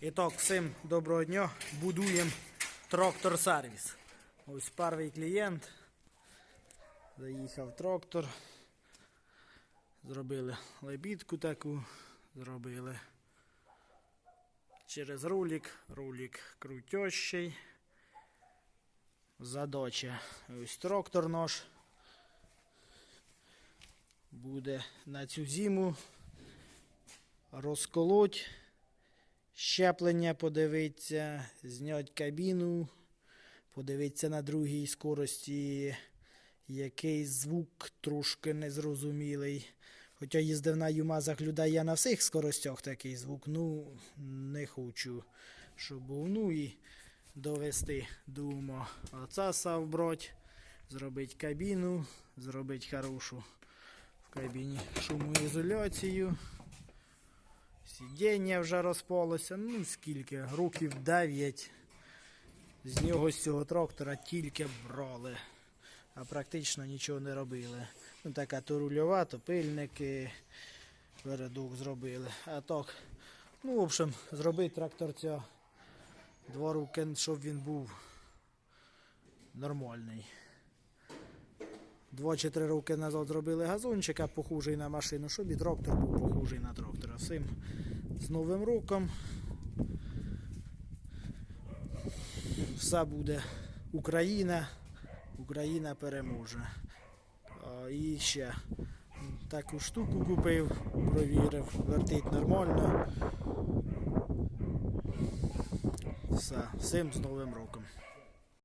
І так, всім доброго дня. Будуємо трактор сервіс. Ось перший клієнт. Заїхав трактор. Зробили лебідку таку. Зробили через рулік. Рулік крутящий. Задача. Ось трактор наш. Буде на цю зиму розколоть щеплення подивитися, зняти кабіну, подивитися на другій скорості, який звук трошки незрозумілий. Хоча їздив на Юмазах людей, я на всіх скоростях такий звук, ну не хочу, щоб був. Ну і довести до ума. Оце сав брать, зробити кабіну, зробити хорошу в кабіні шумоізоляцію. Сидіння вже розпалося, ну скільки, років 9. З нього з цього трактора тільки брали, а практично нічого не робили. Ну така то рульова, то пильники, передок зробили. А так, ну, в общем, зробити тракторця роки, щоб він був нормальний. Два чи три роки назад зробили газончика, похожий на машину, щоб і трактор був похожий на трактора. Всім з Новим роком. Все буде Україна. Україна переможе. І ще таку штуку купив, провірив, вертить нормально. Все, всім з Новим роком.